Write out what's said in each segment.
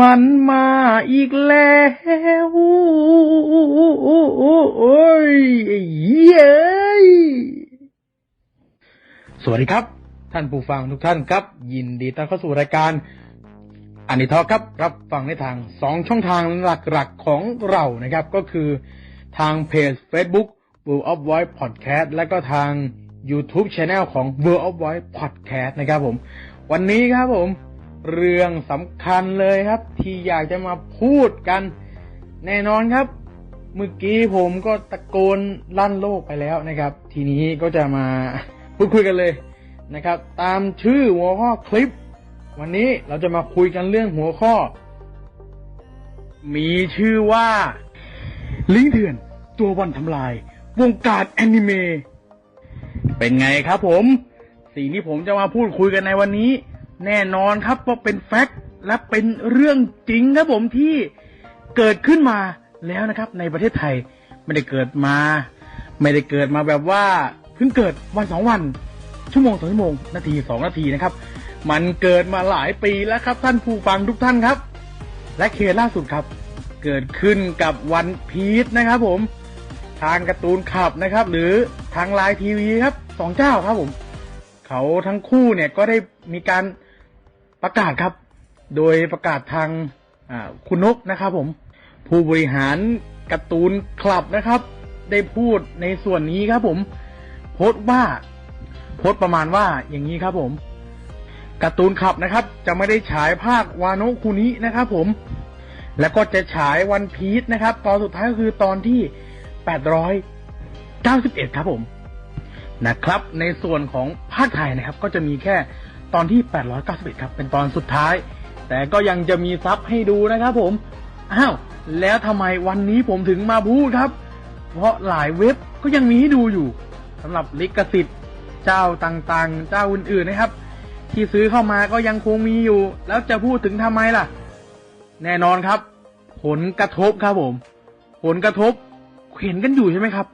มันมาอีกแล้วโอ้ยเย้ยสวัสดีครับ ท่านผู้ฟังทุกท่านครับ ยินดีต้อนรับเข้าสู่รายการอันนี้ทอครับ รับฟังในทางสองช่องทางหลักๆของเรานะครับ ก็คือทางเพจ Facebook World of Voice Podcast และก็ทาง YouTube Channel ของ World of Voice Podcast นะครับผม วันนี้ครับผม เรื่องสำคัญเลยครับ ที่อยากจะมาพูดกัน แน่นอนครับ เมื่อกี้ผมก็ตะโกนลั่นโลกไปแล้วนะครับ ทีนี้ก็จะมาพูดคุยกันเลยนะครับ ตามชื่อหัวข้อคลิป วันนี้เราจะมาคุยกันเรื่องหัวข้อ มีชื่อว่า ลิงเถื่อน ตัววันทำลาย วงการแอนิเมะเป็นไงครับผม สิ่งที่ผมจะมาพูดคุยกันในวันนี้ แน่นอนครับว่าเป็นแฟกต์และเป็นเรื่องจริงครับผมที่เกิดขึ้นมาแล้วนะครับ ในประเทศไทยไม่ได้เกิดมา ไม่ได้เกิดมาแบบว่าเพิ่งเกิดวันสองวัน ชั่วโมงสองชั่วโมงนาทีสองนาทีนะครับ มันเกิดมาหลายปีแล้วครับ ท่านผู้ฟังทุกท่านครับ และเคสล่าสุดครับ เกิดขึ้นกับวันพีชนะครับ ผม ทางการ์ตูนขับนะครับ หรือทางไลน์ทีวีครับสองเจ้าครับผม เขาทั้งคู่เนี่ยก็ได้มีการ ประกาศครับ โดยประกาศทางคุณนกนะครับผม ผู้บริหารการ์ตูนคลับนะครับ ได้พูดในส่วนนี้ครับผม โพสต์ว่าโพสต์ประมาณว่าอย่างนี้ครับผมการ์ตูนคลับนะครับ จะไม่ได้ฉายภาควาโนะคุนินะครับผม แล้วก็จะฉายวันพีชนะครับ ตอนสุดท้ายก็คือตอนที่ 891 ครับผมนะครับ ในส่วนของภาคไทยนะครับ ก็จะมีแค่ ตอนที่ 891 ครับ เป็นตอนสุดท้าย แต่ก็ยังจะมีซับให้ดูนะครับผม อ้าว แล้วทำไมวันนี้ผมถึงมาพูดครับ เพราะหลายเว็บก็ยังมีให้ดูอยู่สำหรับลิขสิทธิ์ เจ้าต่างๆ เจ้าอื่นๆนะครับ ที่ซื้อเข้ามาก็ยังคงมีอยู่ แล้วจะพูดถึงทำไมล่ะ แน่นอนครับ ผลกระทบครับผม ผลกระทบเห็นกันอยู่ใช่ไหมครับ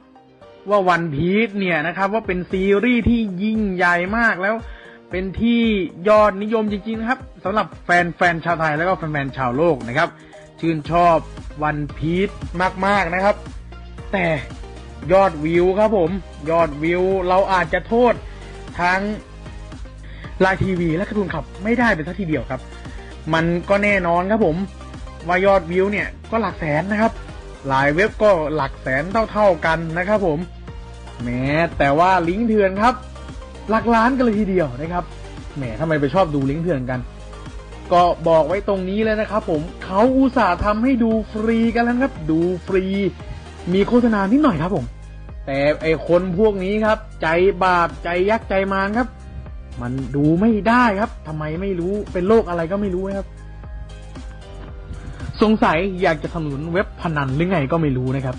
ว่าวันพีชเนี่ยนะครับ ว่าเป็นซีรีส์ที่ยิ่งใหญ่มากแล้ว เป็นที่ยอดนิยมจริงๆนะครับสำหรับแฟนแฟนชาวไทยแล้วก็แฟนๆชาวโลกนะครับ ชื่นชอบวันพีชมากๆนะครับ แต่ยอดวิวครับผมยอดวิวเราอาจจะโทษทางไลน์ทีวีและการ์ตูนขับไม่ได้เป็นสักทีเดียวครับ มันก็แน่นอนครับผม ว่ายอดวิวเนี่ยก็หลักแสนนะครับ หลายเว็บก็หลักแสนเท่าๆกันนะครับผมแม้แต่ว่าลิงก์เถื่อนครับ หลักล้านกันเลยทีเดียวนะครับแหมทำไมไปชอบดูลิงก์เถื่อนกัน ก็บอกไว้ตรงนี้เลยนะครับผมเขาอุตส่าห์ทำให้ดูฟรีกันแล้วครับ ดูฟรี มีโฆษณานิดหน่อยครับผม แต่ไอคนพวกนี้ครับ ใจบาปใจยักษ์ใจมารครับ มันดูไม่ได้ครับทำไมไม่รู้เป็นโรคอะไรก็ไม่รู้ครับ สงสัยอยากจะสนับสนุนเว็บพนันหรือไงก็ไม่รู้นะครับ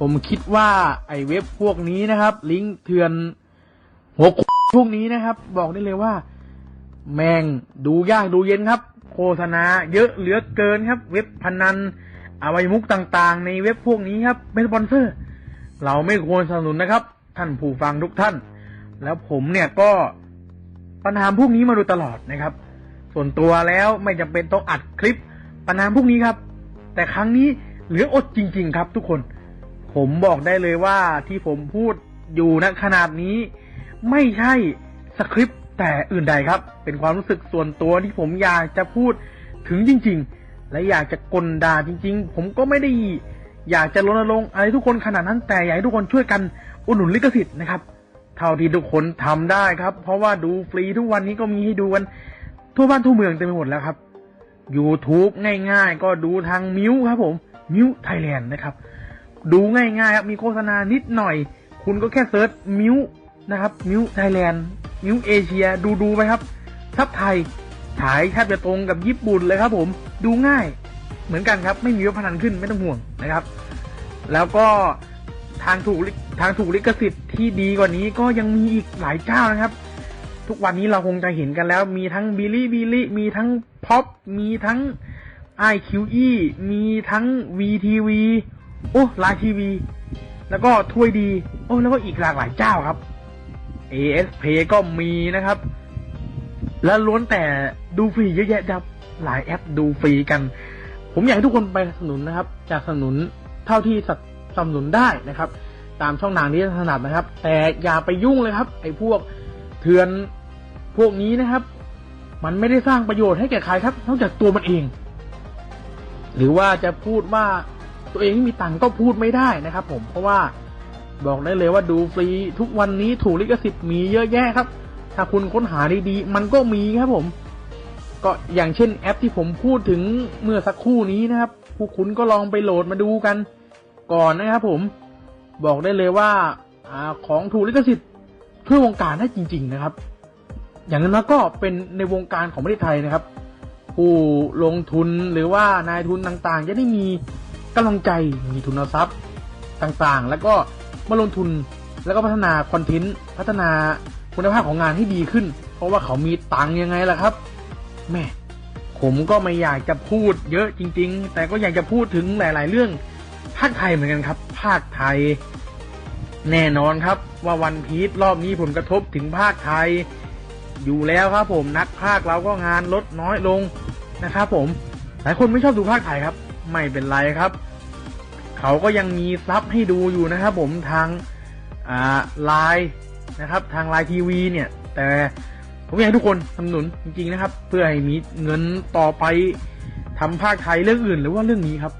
ผมคิดว่าไอเว็บพวกนี้นะครับ ลิงก์เถื่อน หัวพวกนี้นะครับ บอกได้เลยว่า แมงดูยากดูเย็นครับ โฆษณาเยอะเหลือเกินครับ เว็บพนันอวัยมุกต่างๆ ในเว็บพวกนี้ครับเป็นสปอนเซอร์ เราไม่ควรสนับสนุนนะครับ ท่านผู้ฟังทุกท่าน แล้วผมเนี่ยก็ปัญหาพวกนี้มาโดยตลอดนะครับ ส่วนตัวแล้วไม่จำเป็นต้องอัดคลิปปัญหาพวกนี้ครับ แต่ครั้งนี้เหลืออดจริง ๆ ครับ ทุกคน ผมบอกได้เลยว่าที่ผมพูดอยู่ณขนาดนี้ ไม่ใช่สคริปต์แต่อื่นใดครับ เป็นความรู้สึกส่วนตัวที่ผมอยากจะพูดถึงจริง ๆ และอยากจะกลด่าจริง ๆ ผมก็ไม่ได้อยากจะรณรงค์อะไรทุกคนขนาดนั้นแต่อยากให้ทุกคนช่วยกันอุดหนุนลิขสิทธิ์นะครับ เท่าที่ทุกคนทำได้ครับ เพราะว่าดูฟรีทุกวันนี้ก็มีให้ดูกันทั่วบ้านทั่วเมืองเต็มไปหมดแล้วครับ YouTube ง่าย ๆ ก็ดูทางมิวครับผมมิวไทยแลนด์นะครับ ดูง่ายๆครับมีโฆษณานิดหน่อย คุณก็แค่เซิร์ชมิว นะครับมิวไทยแลนด์มิวเอเชียดูดูไปครับทับไทยฉายแทบจะตรงกับญี่ปุ่นเลยครับผมดูง่ายเหมือนกันครับ ไม่มีว็บพนันขึ้นไม่ต้องห่วงนะครับ แล้วก็ทางถูกทางถูกลิขสิทธิ์ที่ดีกว่านี้ก็ยังมีอีกหลายเจ้านะครับ ทุกวันนี้เราคงจะเห็นกันแล้ว มีทั้งบิลี่บิลี่มีทั้งพ็อปมีทั้ง IQE มีทั้ง VTV โอ้ลน์ทีวี แล้วก็ถ้วยดี โอ้แล้วก็อีกหลากหลายเจ้าครับ ASP ก็มีนะครับ แล้วล้วนแต่ดูฟรีเยอะแยะครับหลายแอปดูฟรีกัน ผมอยากให้ทุกคนไปสนับสนุนนะครับ จากสนับสนุนเท่าที่สนับสนุนได้นะครับ ตามช่องทางที่ถนัดนะครับ แต่อย่าไปยุ่งเลยครับ ไอ้พวกเถื่อนพวกนี้นะครับ มันไม่ได้สร้างประโยชน์ให้แก่ใครครับนอกจากตัวมันเอง หรือว่าจะพูดว่าตัวเองไม่มีตังค์ก็พูดไม่ได้นะครับ ผมเพราะว่า บอกได้เลยว่าดูฟรีทุกวันนี้ถูกลิขสิทธิ์มีเยอะแยะครับ ถ้าคุณค้นหาดีๆ มันก็มีครับผม ก็อย่างเช่นแอปที่ผมพูดถึงเมื่อสักครู่นี้นะครับ พวกคุณก็ลองไปโหลดมาดูกัน ก่อนนะครับผม บอกได้เลยว่าอาของถูกลิขสิทธิ์ช่วยวงการได้จริง ๆ นะครับ อย่างนั้นก็เป็นในวงการของประเทศไทยนะครับ ผู้ลงทุนหรือว่านายทุนต่างๆ จะได้มีกำลังใจมีทุนทรัพย์ต่างๆ แล้วก็ มาลงทุนแล้วก็พัฒนาคอนเทนต์พัฒนาคุณภาพของงานให้ดีขึ้น เพราะว่าเขามีตังค์ยังไงล่ะครับแม่ผมก็ไม่อยากจะพูดเยอะจริง ๆ แต่ก็อยากจะพูดถึงหลาย ๆ เรื่องภาคไทยเหมือนกันครับ ภาคไทย แน่นอนครับ ว่าวันพีชรอบนี้ผลกระทบถึงภาคไทย อยู่แล้วครับ ผมนักภาคเราก็งานลดน้อยลงนะครับผมหลายคนไม่ชอบดูภาคไทยครับ ไม่เป็นไรครับ เขาก็ยังมีซับให้ดูอยู่นะครับผมทางไลน์นะครับทางไลน์ทีวีเนี่ย แต่ผมอยากให้ทุกคนสนับสนุนจริงๆนะครับ เพื่อให้มีเงินต่อไปทำภาคไทยเรื่องอื่น หรือว่าเรื่องนี้ครับ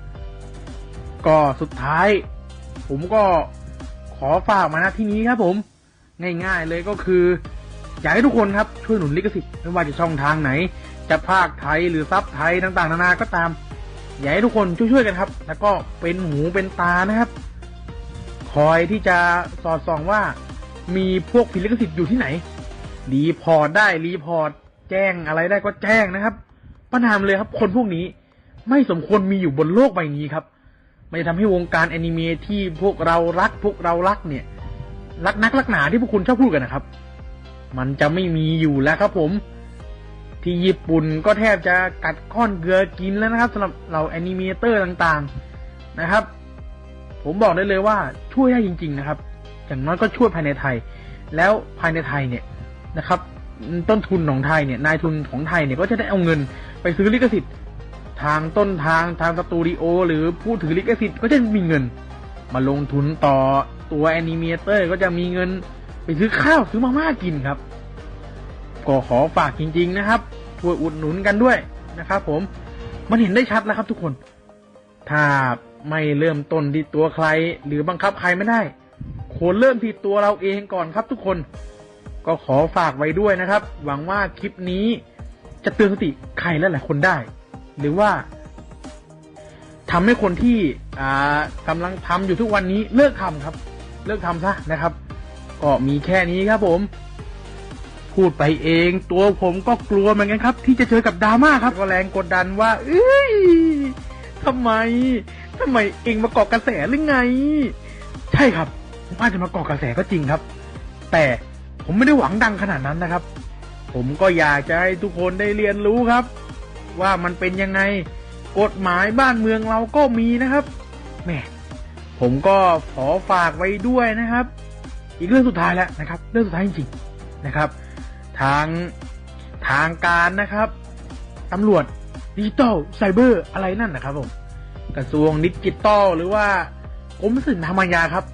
ก็สุดท้าย ผมก็ขอฝากมาณที่นี้ครับผม ง่ายๆเลยก็คือ อยากให้ทุกคนครับช่วยหนุนลิขสิทธิ์ไม่ว่าจะช่องทางไหน จะภาคไทยหรือซับไทยต่างๆ นานาก็ตาม อยากให้ทุกคนช่วยๆกันครับ แล้วก็เป็นหูเป็นตานะครับ คอยที่จะสอดส่องว่า มีพวกผิดลิขสิทธิ์อยู่ที่ไหน รีพอร์ตได้รีพอร์ตแจ้งอะไรได้ก็แจ้งนะครับประนามเลยครับ คนพวกนี้ไม่สมควรมีอยู่บนโลกใบนี้ครับ มันจะทำให้วงการแอนิเมะที่พวกเรารักพวกเรารักเนี่ย รักนักรักหนาที่พวกคุณชอบพูดกันนะครับ มันจะไม่มีอยู่แล้วครับผม ที่ญี่ปุ่นก็แทบจะกัดก้อนเกลือกินแล้วนะครับสำหรับเราแอนิเมเตอร์ต่างๆนะครับ ผมบอกได้เลยว่าช่วยได้จริง ๆ นะครับ อย่างน้อยก็ช่วยภายในไทย แล้วภายในไทยเนี่ยนะครับ ต้นทุนของไทยเนี่ยนายทุนของไทยเนี่ยก็จะได้เอาเงินไปซื้อลิขสิทธิ์ทางต้นทางทางสตูดิโอหรือผู้ถือลิขสิทธิ์ก็จะมีเงิน มาลงทุนต่อตัวแอนิเมเตอร์ก็จะมีเงินไปซื้อข้าวซื้อมาม่ากินครับ ก็ขอฝากจริง ๆ นะครับช่วยอุดหนุนกันด้วยนะครับ ผมมันเห็นได้ชัดแล้วครับทุกคน ถ้าไม่เริ่มต้นที่ตัวใคร หรือบังคับใครไม่ได้ควรเริ่มที่ตัวเราเองก่อนครับทุกคน ก็ขอฝากไว้ด้วยนะครับ หวังว่าคลิปนี้จะเตือนสติใครลหลายคนได้ หรือว่าทำให้คนที่อ่ากำลังทำอยู่ทุกวันนี้เลิกทำครับ เลิกทำซะนะครับ ก็มีแค่นี้ครับผม พูดไปเอง ตัวผมก็กลัวเหมือนกันครับ ที่จะเจอกับดราม่าครับก็แรงกดดันว่า เอ้ยทำไมทำไมเองมาเกาะกระแสหรือไง ใช่ครับผมอาจจะมาเกาะกระแสก็จริงครับ แต่ผมไม่ได้หวังดังขนาดนั้นนะครับ ผมก็อยากจะให้ทุกคนได้เรียนรู้ครับ ว่ามันเป็นยังไงกฎหมายบ้านเมืองเราก็มีนะครับแหมผมก็ขอฝากไว้ด้วยนะครับ อีกเรื่องสุดท้ายแล้วนะครับ เรื่องสุดท้ายจริงๆนะครับ ทางทางการนะครับตำรวจดิจิตอลไซเบอร์อะไรนั่นนะครับผมกระทรวงดิจิตอลหรือว่ากรมศิลป์ธรรมยาครับ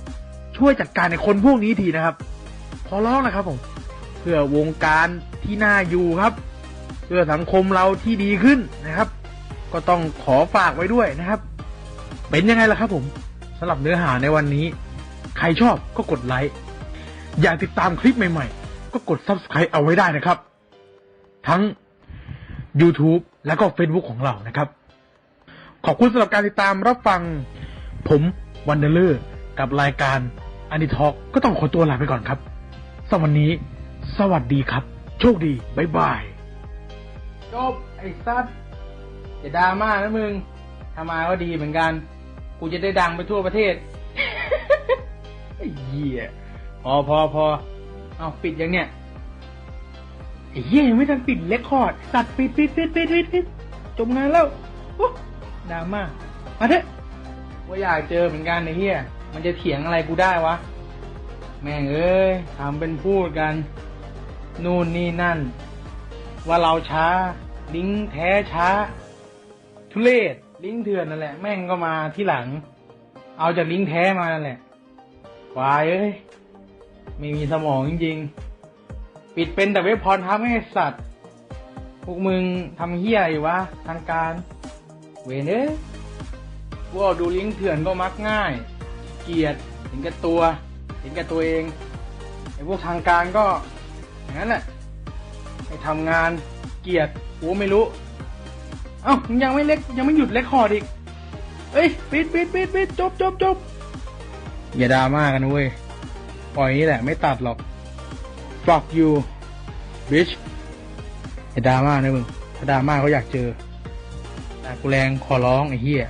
ช่วยจัดการในคนพวกนี้ทีนะครับ ขอร้องนะครับผมเพื่อวงการที่น่าอยู่ครับ เพื่อสังคมเราที่ดีขึ้นนะครับ ก็ต้องขอฝากไว้ด้วยนะครับ เป็นยังไงล่ะครับผมสำหรับเนื้อหาในวันนี้ ใครชอบก็กดไลค์อยากติดตามคลิปใหม่ๆ ก็กด subscribe เอาไว้ได้นะครับ ทั้ง YouTube แล้วก็ Facebook ของเรานะครับ ขอบคุณสำหรับการติดตามรับฟังผมวันเดอร์เลอร์กับรายการอัน t ทอกก็ต้องขอตัวลาไปก่อนครับสำหรับวันนี้ สวัสดีครับ โชคดี บ๊ายบาย จบไอ้ซัดอย่าดราม่านะมึงทำมาก็ดีเหมือนกัน กูจะได้ดังไปทั่วประเทศ ไอ้เหี้ยพอพอพอ เอาปิดยังเนี่ยไอ้เหี้ยยังไม่ทันปิดเลคคอร์ดสัตว์ปิดปิดปิดปิดปิดปิดจบงานแล้วโอ้ดราม่ามาเถอะว่าอยากเจอเหมือนกันไอ้เหี้ยมันจะเถียงอะไรกูได้วะ แม่งเอ้ยทำเป็นพูดกัน นู่นนี่นั่น ว่าเราช้า ลิงแท้ช้า ทุเลศลิงเถื่อนนั่นแหละ แม่งก็มาที่หลัง เอาจากลิงแท้มานั่นแหละวายเอ้ย ไม่มีสมองจริงๆ ปิดเป็นแต่เว็บพรทับให้สัตว์ พวกมึงทำเฮี้ยอยู่วะ ทางการ เวนเอ้ยพวกดูลิงก์เถื่อนก็มักง่าย เกลียดเห็นแก่ตัว เห็นแก่ตัวเอง ไอ้พวกทางการก็ อย่างนั้นแหละ ไอ้ทำงาน เกลียดกูไม่รู้ เอ้ายังไม่เล็กยังไม่หยุดเล็กคอร์ดอีก เอ้ย ปิดปิดปิดปิดจบจบจบอย่าดราม่ากันเว้ย ปล่อยนี่แหละ ไม่ตัดหรอก fuck you bitch อย่าดราม่านะมึงถ้าดราม่าเขาอยากเจอแต่กูแรงขอร้องไอ้เหี้ย